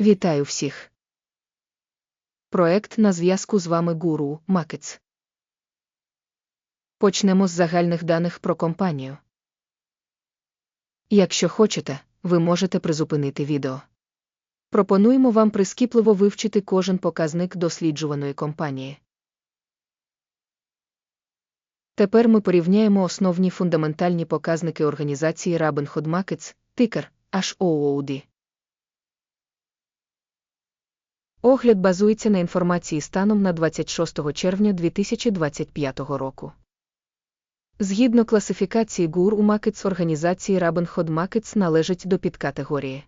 Вітаю всіх. Проект на зв'язку з вами Гуру Макетс. Почнемо з загальних даних про компанію. Якщо хочете, ви можете призупинити відео. Пропонуємо вам прискіпливо вивчити кожен показник досліджуваної компанії. Тепер ми порівняємо основні фундаментальні показники організації Robinhood Markets, тикер HOOD. Огляд базується на інформації станом на 26 червня 2025 року. Згідно класифікації ГУР у Markets організації Robinhood Markets належить до підкатегорії.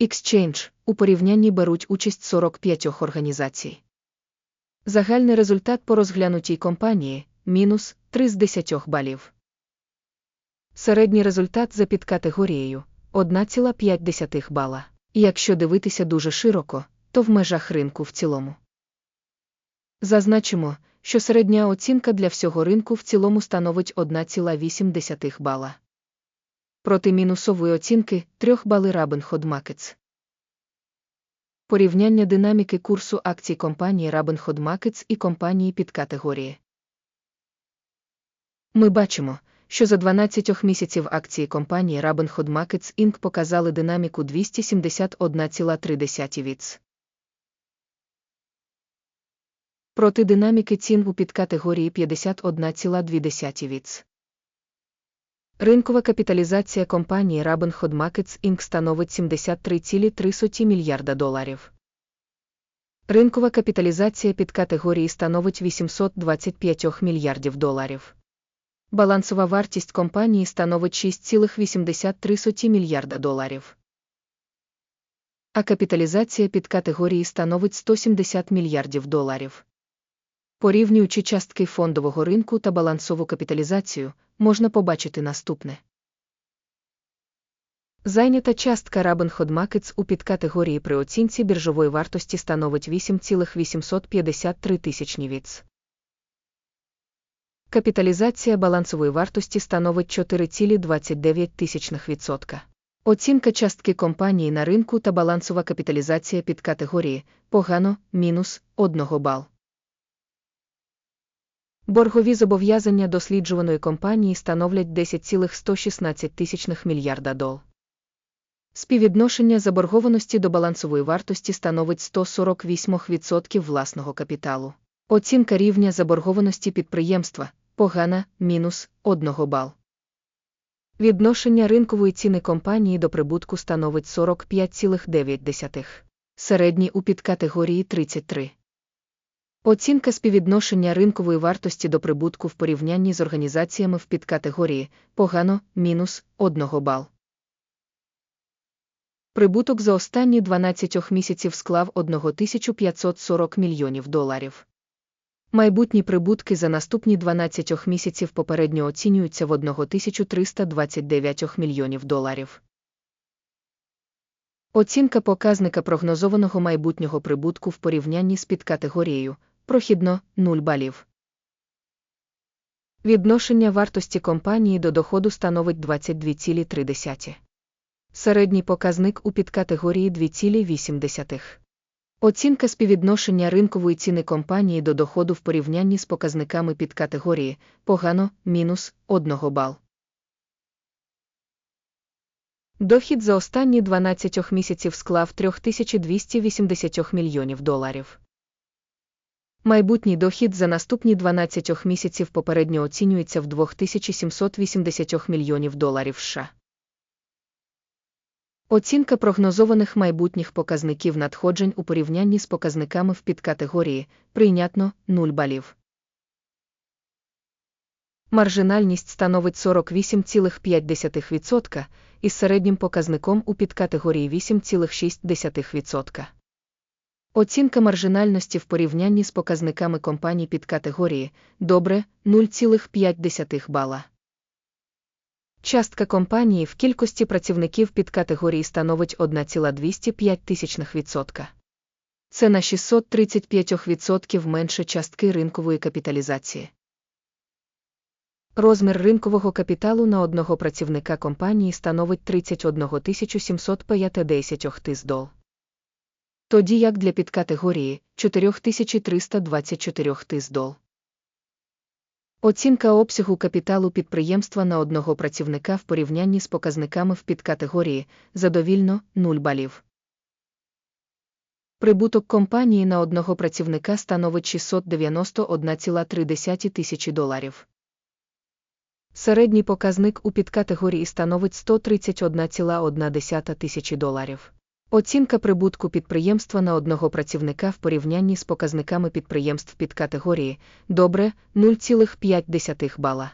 Exchange у порівнянні беруть участь 45 організацій. Загальний результат по розглянутій компанії мінус 3 з 10 балів. Середній результат за підкатегорією 1,5 бала. Якщо дивитися дуже широко, то в межах ринку в цілому. Зазначимо, що середня оцінка для всього ринку в цілому становить 1,8 бала. Проти мінусової оцінки 3 бали Robinhood Markets. Порівняння динаміки курсу акцій компанії Robinhood Markets і компанії під категорії. Ми бачимо, що за 12 місяців акції компанії Robinhood Markets Inc. показали динаміку 271,3 віц. Проти динаміки цін у підкатегорії 51,2 віц. Ринкова капіталізація компанії Robinhood Markets Inc. становить 73,3 мільярда доларів. Ринкова капіталізація під категорії становить 825 мільярдів доларів. Балансова вартість компанії становить 6,83 мільярда доларів. А капіталізація під категорії становить 170 мільярдів доларів. Порівнюючи частки фондового ринку та балансову капіталізацію, можна побачити наступне. Зайнята частка Robinhood Markets у підкатегорії при оцінці біржової вартості становить 8,853 тисячні віц. Капіталізація балансової вартості становить 4,29%. Оцінка частки компанії на ринку та балансова капіталізація під категорії погано мінус 1 бал. Боргові зобов'язання досліджуваної компанії становлять 10,116 тисячних мільярда дол. Співвідношення заборгованості до балансової вартості становить 148% власного капіталу. Оцінка рівня заборгованості підприємства погана мінус 1 бал. Відношення ринкової ціни компанії до прибутку становить 45,9. Середній у підкатегорії 33. Оцінка співвідношення ринкової вартості до прибутку в порівнянні з організаціями в підкатегорії погано мінус 1 бал. Прибуток за останні 12 місяців склав 1540 мільйонів доларів. Майбутні прибутки за наступні 12 місяців попередньо оцінюються в 1329 мільйонів доларів. Оцінка показника прогнозованого майбутнього прибутку в порівнянні з підкатегорією прохідно 0 балів. Відношення вартості компанії до доходу становить 22,3. Середній показник у підкатегорії 2,8. Оцінка співвідношення ринкової ціни компанії до доходу в порівнянні з показниками підкатегорії погано мінус 1 бал. Дохід за останні 12 місяців склав 3280 мільйонів доларів. Майбутній дохід за наступні 12 місяців попередньо оцінюється в 2780 мільйонів доларів США. Оцінка прогнозованих майбутніх показників надходжень у порівнянні з показниками в підкатегорії прийнятно 0 балів. Маржинальність становить 48,5% із середнім показником у підкатегорії 8,6%. Оцінка маржинальності в порівнянні з показниками компаній підкатегорії добре 0,5 бала. Частка компанії в кількості працівників під категорії становить 1,205%. Це на 635% менше частки ринкової капіталізації. Розмір ринкового капіталу на одного працівника компанії становить 31 750 тис дол. Тоді як для підкатегорії 4324 тис дол. Оцінка обсягу капіталу підприємства на одного працівника в порівнянні з показниками в підкатегорії задовільно 0 балів. Прибуток компанії на одного працівника становить 691,3 тисячі доларів. Середній показник у підкатегорії становить 131,1 тисячі доларів. Оцінка прибутку підприємства на одного працівника в порівнянні з показниками підприємств підкатегорії добре 0,5 бала.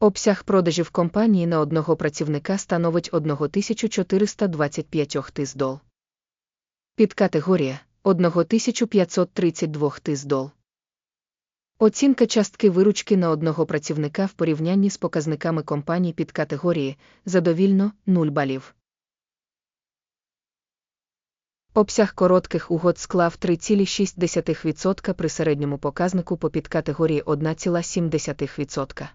Обсяг продажів компанії на одного працівника становить 1425 тис дол. Підкатегорія 1532 тис дол. Оцінка частки виручки на одного працівника в порівнянні з показниками компаній підкатегорії задовільно 0 балів. Обсяг коротких угод склав 3,6% при середньому показнику по підкатегорії 1,7%.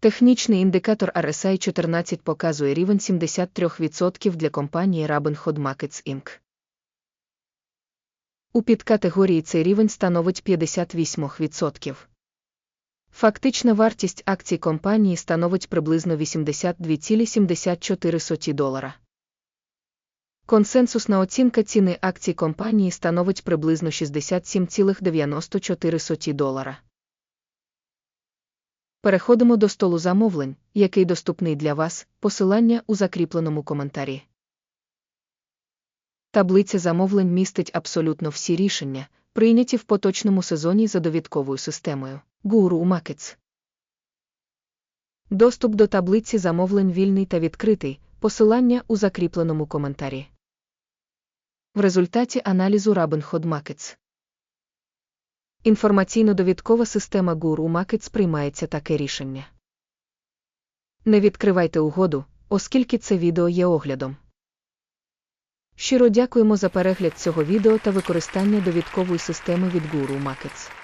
Технічний індикатор RSI 14 показує рівень 73% для компанії Robinhood Markets Inc. У підкатегорії цей рівень становить 58%. Фактична вартість акцій компанії становить приблизно 82,74 долара. Консенсусна оцінка ціни акцій компанії становить приблизно 67,94 долара. Переходимо до столу замовлень, який доступний для вас, посилання у закріпленому коментарі. Таблиця замовлень містить абсолютно всі рішення, прийняті в поточному сезоні за довідковою системою Guru Markets. Доступ до таблиці замовлень вільний та відкритий, посилання у закріпленому коментарі. В результаті аналізу Robinhood Markets. Інформаційно-довідкова система Guru Markets приймається таке рішення. Не відкривайте угоду, оскільки це відео є оглядом. Щиро дякуємо за перегляд цього відео та використання довідкової системи від Guru Markets.